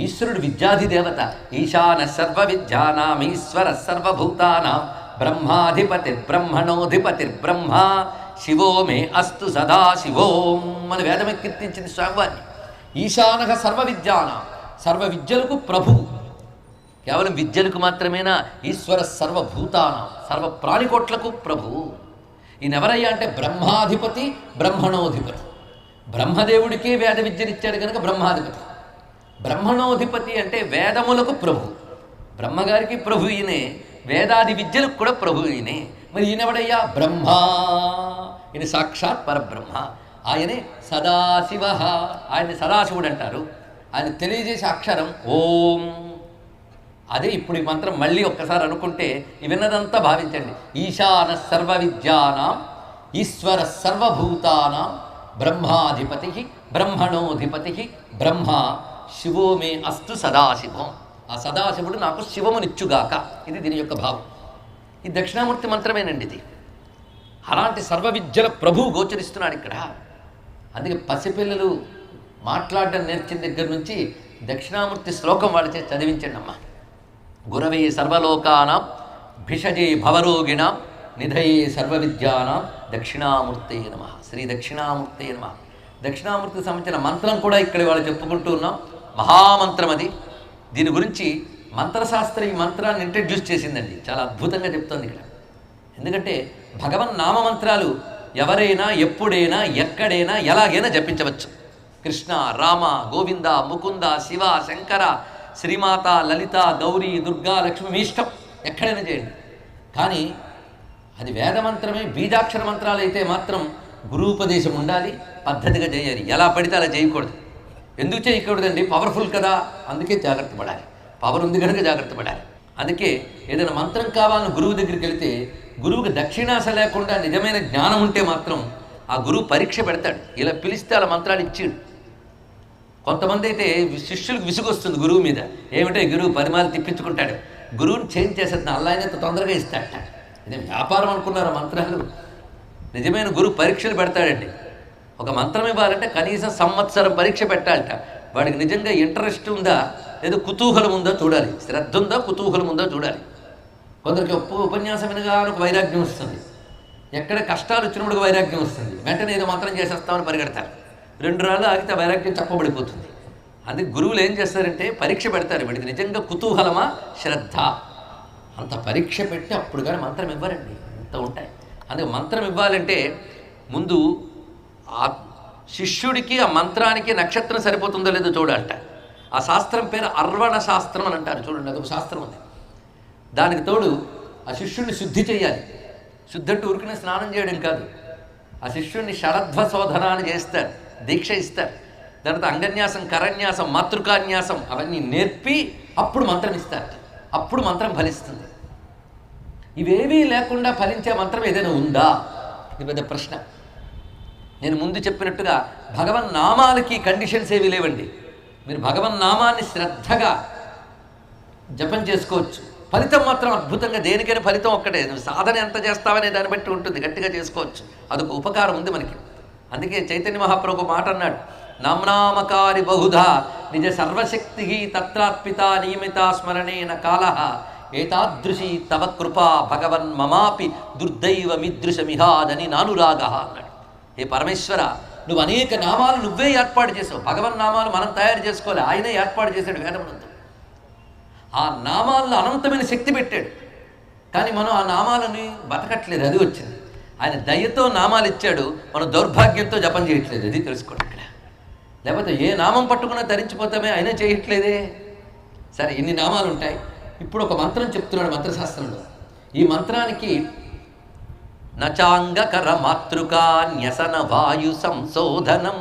ఈశ్వరుడు విద్యాధిదేవత. ఈశాన సర్వ విద్యానాం ఈశ్వర సర్వభూతానాం. బ్రహ్మాధిపతి బ్రహ్మణోధిపతి బ్రహ్మ. శివో మే అస్తు సదా శివోం. మన వేదమే కీర్తించింది స్వామివారిని. ఈశాన సర్వ విద్యానాం సర్వ విద్యలకు ప్రభువు కేవలం విద్యలకు మాత్రమేనా. ఈశ్వర సర్వభూతానం. సర్వ ప్రాణికోట్లకు ప్రభువు ఈయన ఎవరయ్యా అంటే బ్రహ్మాధిపతి బ్రహ్మణోధిపతి. బ్రహ్మదేవుడికి వేద విద్యనిచ్చాడు కనుక బ్రహ్మాధిపతి. బ్రహ్మణోధిపతి అంటే వేదములకు ప్రభు. బ్రహ్మగారికి ప్రభు ఈయనే వేదాది విద్యలకు కూడా ప్రభు ఈయనే. మరి ఈయనెవడయ్యా? బ్రహ్మ. ఈయన సాక్షాత్ పరబ్రహ్మ. ఆయనే సదాశివ. ఆయన్ని సదాశివుడు అంటారు. ఆయన తెలియజేసే అక్షరం ఓం. అదే ఇప్పుడు ఈ మంత్రం మళ్ళీ ఒక్కసారి అనుకుంటే విన్నదంతా భావించండి. ఈశాన సర్వ విద్యానాం ఈశ్వర సర్వభూతానాం బ్రహ్మాధిపతి బ్రహ్మణోధిపతి బ్రహ్మ శివో మే అస్తు సదాశివం. ఆ సదాశివుడు నాకు శివమునిచ్చుగాక. ఇది దీని యొక్క భావం. ఈ దక్షిణామూర్తి మంత్రమేనండి ఇది. అలాంటి సర్వ విద్యల ప్రభువు గోచరిస్తున్నాడు ఇక్కడ. అందుకే పసిపిల్లలు మాట్లాడడం నేర్చిన దగ్గర నుంచి దక్షిణామూర్తి శ్లోకం వాళ్ళ చేసి చదివించండి అమ్మా. గురవే సర్వలోకానాం భిషజే భవరోగిణాం నిధయే సర్వ విద్యానాం దక్షిణామూర్తే నమ. శ్రీ దక్షిణామూర్తే నమ. దక్షిణామూర్తికి సంబంధించిన మంత్రం కూడా ఇక్కడ వాళ్ళు చెప్పుకుంటూ ఉన్నాం. మహామంత్రం అది దీని గురించి మంత్రశాస్త్రం ఈ మంత్రాన్ని ఇంట్రడ్యూస్ చేసిందండి. చాలా అద్భుతంగా చెప్తోంది ఇక్కడ. ఎందుకంటే భగవన్ నామ మంత్రాలు ఎవరైనా ఎప్పుడైనా ఎక్కడైనా ఎలాగైనా జపించవచ్చు. కృష్ణ రామ గోవింద ముకుంద శివ శంకర శ్రీమాత లలిత గౌరీ దుర్గా లక్ష్మి మీ ఇష్టం. ఎక్కడైనా చేయండి. కానీ అది వేదమంత్రమే బీజాక్షర మంత్రాలు అయితే మాత్రం గురూపదేశం ఉండాలి పద్ధతిగా చేయాలి. ఎలా పడితే అలా చేయకూడదు. ఎందుకు చేయకూడదండి పవర్ఫుల్ కదా? అందుకే జాగ్రత్త పడాలి. పవర్ ఉంది కనుక జాగ్రత్త పడాలి. అందుకే ఏదైనా మంత్రం కావాలని గురువు దగ్గరికి వెళితే గురువుకి దక్షిణాస లేకుండా నిజమైన జ్ఞానం ఉంటే మాత్రం ఆ గురువు పరీక్ష పెడతాడు. ఇలా పిలిస్తే అలా మంత్రాలు ఇచ్చాడు. కొంతమంది అయితే శిష్యులకు విసుగొస్తుంది గురువు మీద. ఏమిటో గురువు పరిమాలు తిప్పించుకుంటాడు. గురువుని చేంజ్ చేసేది అల్లా అయినంత తొందరగా ఇస్తాడట. ఇది వ్యాపారం అనుకున్నారు మంత్రాలు? నిజమైన గురువు పరీక్షలు పెడతాడండి. ఒక మంత్రం ఇవ్వాలంటే కనీసం సంవత్సరం పరీక్ష పెట్టాలట. వాడికి నిజంగా ఇంట్రెస్ట్ ఉందా? లేదా కుతూహలం ఉందో చూడాలి. శ్రద్ధ ఉందా? కుతూహలం ఉందో చూడాలి. కొందరికి ఒప్పు ఉపన్యాసం వినగానే ఒక వైరాగ్యం వస్తుంది. ఎక్కడ కష్టాలు వచ్చినప్పుడు వైరాగ్యం వస్తుంది. వెంటనే ఏదో మంత్రం చేసేస్తామని పరిగెడతారు. రెండు రాళ్ళు ఆగితే వైరాగ్యం చెప్పబడిపోతుంది. అందుకే గురువులు ఏం చేస్తారంటే పరీక్ష పెడతారు. వీడికి నిజంగా కుతూహలమా? శ్రద్ధ. అంత పరీక్ష పెట్టి అప్పుడు కానీ మంత్రం ఇవ్వరండి. అంత ఉంటాయి. అందుకే మంత్రం ఇవ్వాలంటే ముందు శిష్యుడికి ఆ మంత్రానికి నక్షత్రం సరిపోతుందో లేదో చూడంట. ఆ శాస్త్రం పేరు అర్వణ శాస్త్రం అని అంటారు. చూడండి అదొక శాస్త్రం ఉంది. దానికి తోడు ఆ శిష్యుడిని శుద్ధి చేయాలి శుద్ధి అంటే ఉరికిన స్నానం చేయడం కాదు. ఆ శిష్యుడిని శరధ్వ శోధన అని చేస్తారు దీక్ష ఇస్తారు. తర్వాత అంగన్యాసం కరన్యాసం మాతృకాన్యాసం అవన్నీ నేర్పి అప్పుడు మంత్రం ఇస్తారు. అప్పుడు మంత్రం ఫలిస్తుంది. ఇవేవీ లేకుండా ఫలించే మంత్రం ఏదైనా ఉందా? ఇది పెద్ద ప్రశ్న. నేను ముందు చెప్పినట్టుగా భగవన్ నామాలకి కండిషన్స్ ఏవి లేవండి. మీరు భగవన్ నామాన్ని శ్రద్ధగా జపం చేసుకోవచ్చు. ఫలితం మాత్రం అద్భుతంగా దేనికైనా ఫలితం ఒక్కటే. నువ్వు సాధన ఎంత చేస్తావనే దాన్ని బట్టి ఉంటుంది. గట్టిగా చేసుకోవచ్చు. అదొక ఉపకారం ఉంది మనకి. అందుకే చైతన్య మహాప్రభు మాట అన్నాడు నామ్నామకారి బహుధా నిజ సర్వశక్తి తత్రాత్పిత నియమిత స్మరణేన కాల. ఏతాదృశీ తవ కృపా భగవన్ మమాపి దుర్దైవమిదృశమిహాదని నానురాగ అన్నాడు. ఏ పరమేశ్వర నువ్వు అనేక నామాలు నువ్వే ఏర్పాటు చేసావు. భగవన్ నామాలు మనం తయారు చేసుకోవాలి. ఆయనే ఏర్పాటు చేశాడు వేదమునందు. ఆ నామాల్లో అనంతమైన శక్తి పెట్టాడు. కానీ మనం ఆ నామాలని బతకట్లేదు. అది వచ్చింది. ఆయన దయతో నామాలు ఇచ్చాడు. మనం దౌర్భాగ్యంతో జపం చేయట్లేదు. అది తెలుసుకోండి ఇక్కడ. లేకపోతే ఏ నామం పట్టుకున్నా ధరించిపోతామే అయినా చేయట్లేదే. సరే ఇన్ని నామాలు ఉంటాయి. ఇప్పుడు ఒక మంత్రం చెప్తున్నాడు మంత్రశాస్త్రంలో. ఈ మంత్రానికి నచాంగకర మాతృకా న్యసన వాయు సంశోధనం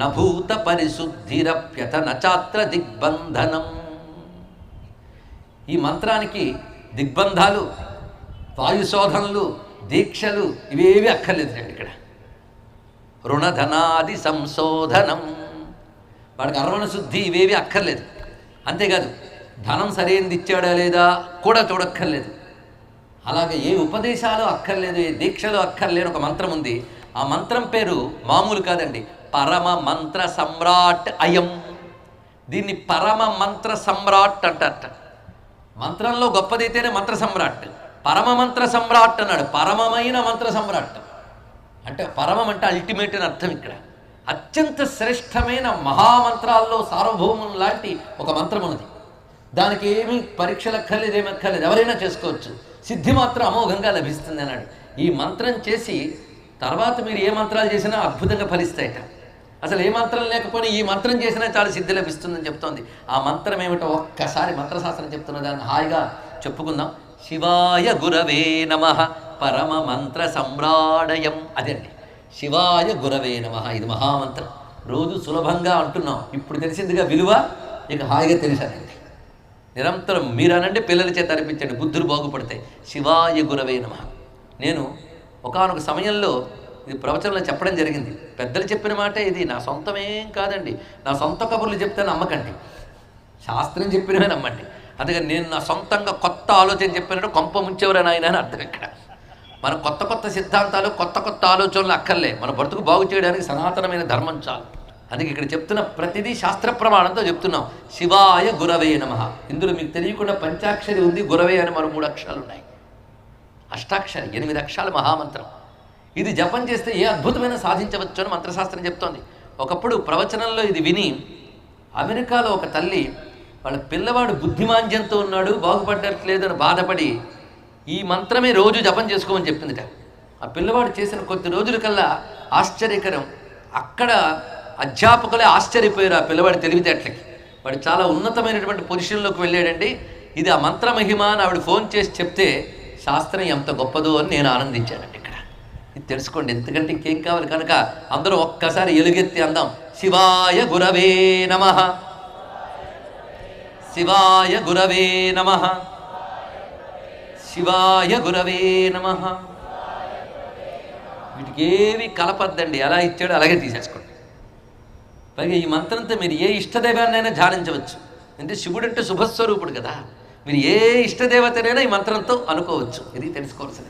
నభూత పరిశుద్ధిరప్యత నచాత్ర దిగ్బంధనం ఈ మంత్రానికి దిగ్బంధాలు వాయుశోధనలు దీక్షలు ఇవేవి అక్కర్లేదు రండి ఇక్కడ. రుణధనాది సంశోధనం వాడికి అర్వణ శుద్ధి ఇవేవి అక్కర్లేదు. అంతేకాదు ధనం సరైనది ఇచ్చాడా లేదా కూడా చూడక్కర్లేదు. అలాగే ఏ ఉపదేశాలు అక్కర్లేదు ఏ దీక్షలు అక్కర్లేని ఒక మంత్రం ఉంది. ఆ మంత్రం పేరు మామూలు కాదండి. పరమ మంత్ర సమ్రాట్ అయం. దీన్ని పరమ మంత్ర సమ్రాట్ అంటారట. మంత్రంలో గొప్పదైతేనే మంత్ర సమ్రాట్. పరమ మంత్ర సమ్రాట్ అన్నాడు. పరమమైన మంత్ర సమ్రాట్. అంటే పరమం అంటే అల్టిమేట్ అని అర్థం ఇక్కడ. అత్యంత శ్రేష్టమైన మహామంత్రాల్లో సార్వభౌమం లాంటి ఒక మంత్రం ఉన్నది. దానికి ఏమీ పరీక్షలు అక్కర్లేదు ఏమి అక్కర్లేదు. ఎవరైనా చేసుకోవచ్చు. సిద్ధి మాత్రం అమోఘంగా లభిస్తుంది అన్నాడు. ఈ మంత్రం చేసి తర్వాత మీరు ఏ మంత్రాలు చేసినా అద్భుతంగా ఫలిస్తాయట. అసలు ఏ మంత్రం లేకపోయినా ఈ మంత్రం చేసినా చాలా సిద్ధి లభిస్తుందని చెప్తోంది. ఆ మంత్రం ఏమిటో ఒక్కసారి మంత్రశాస్త్రం చెప్తున్న దాన్ని హాయిగా చెప్పుకుందాం. శివాయ గురవే నమ పరమ మంత్ర సమ్రాడయం అదండి శివాయ గురవే నమ ఇది మహామంత్రం. రోజు సులభంగా అంటున్నాం. ఇప్పుడు తెలిసిందిగా విలువ ఇక హాయిగా తెలిసానండి నిరంతరం మీరు అనంటే పిల్లల చేత అనిపించండి బుద్ధులు బాగుపడతాయి. శివాయ గురవే నమ. నేను ఒకానొక సమయంలో ఇది ప్రవచనంలో చెప్పడం జరిగింది. పెద్దలు చెప్పిన మాట ఇది. నా సొంతమేం కాదండి. నా సొంత కబుర్లు చెప్తే నమ్మకండి. శాస్త్రం చెప్పినవే నమ్మండి. అందుకని నేను నా సొంతంగా కొత్త ఆలోచన చెప్పినట్టు కొంప ముంచేవరని ఆయన అని అర్థం ఇక్కడ. మన కొత్త కొత్త సిద్ధాంతాలు కొత్త కొత్త ఆలోచనలు అక్కర్లే. మన బ్రతుకు బాగు చేయడానికి సనాతనమైన ధర్మం చాలు. అందుకే ఇక్కడ చెప్తున్న ప్రతిదీ శాస్త్ర ప్రమాణంతో చెప్తున్నాం. శివాయ గురవే నమ. ఇందులో మీకు తెలియకుండా పంచాక్షరి ఉంది గురవే అని మరో మూడు అక్షరాలు ఉన్నాయి. అష్టాక్షరి ఎనిమిది అక్షరాల మహామంత్రం. ఇది జపం చేస్తే ఏ అద్భుతమైన సాధించవచ్చు అని మంత్రశాస్త్రం చెప్తోంది. ఒకప్పుడు ప్రవచనంలో ఇది విని అమెరికాలో ఒక తల్లి వాళ్ళ పిల్లవాడు బుద్ధిమాంద్యంతో ఉన్నాడు బాగుపడట్లేదని బాధపడి ఈ మంత్రమే రోజు జపం చేసుకోమని చెప్పిందిట. ఆ పిల్లవాడు చేసిన కొద్ది రోజుల కల్లా ఆశ్చర్యకరం. అక్కడ అధ్యాపకులే ఆశ్చర్యపోయారు ఆ పిల్లవాడి తెలివితేటలకి. వాడు చాలా ఉన్నతమైనటువంటి పొజిషన్లోకి వెళ్ళాడండి. ఇది ఆ మంత్రమహిమ అని ఆవిడ ఫోన్ చేసి చెప్తే శాస్త్రం ఎంత గొప్పదో అని నేను ఆనందించానండి ఇక్కడ. ఇది తెలుసుకోండి ఎందుకంటే ఇంకేం కావాలి? కనుక అందరూ ఒక్కసారి ఎలుగెత్తి అందాం. శివాయ గురవే నమ. శివాయ గురవే నమ. శివాయ గురవే నమ. వీటికి ఏవి కలపద్దండి. ఎలా ఇచ్చాడో అలాగే తీసేసుకోండి. పైగా ఈ మంత్రంతో మీరు ఏ ఇష్టదైవాన్నైనా ధ్యానించవచ్చు. అంటే శివుడు అంటే శుభస్వరూపుడు కదా. మీరు ఏ ఇష్టదేవతనైనా ఈ మంత్రంతో అనుకోవచ్చు. ఇది తెలుసుకోవాల్సింది